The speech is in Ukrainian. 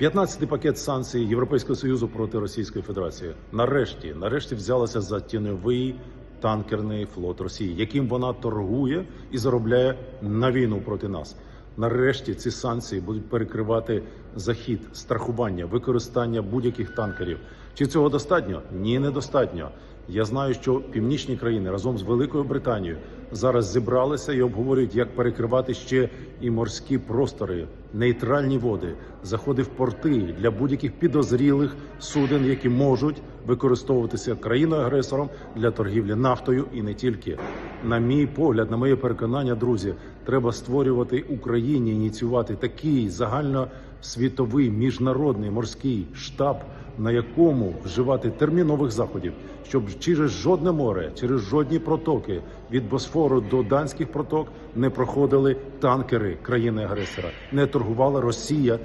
15-й пакет санкцій Європейського союзу проти Російської Федерації. Нарешті, нарешті взялася за тіньовий танкерний флот Росії, яким вона торгує і заробляє на війну проти нас. Нарешті ці санкції будуть перекривати захід, страхування, використання будь-яких танкерів. Чи цього достатньо? Ні, недостатньо. Я знаю, що північні країни разом з Великою Британією зараз зібралися і обговорюють, як перекривати ще і морські простори, нейтральні води, заходи в порти для будь-яких підозрілих суден, які можуть використовуватися країною-агресором для торгівлі нафтою і не тільки. На мій погляд, на моє переконання, друзі, треба створювати Україні ініціювати такий загальносвітовий міжнародний морський штаб, на якому вживати термінових заходів, щоб через жодне море, через жодні протоки від Босфору до данських проток не проходили танкери країни-агресора, не торгувала Росія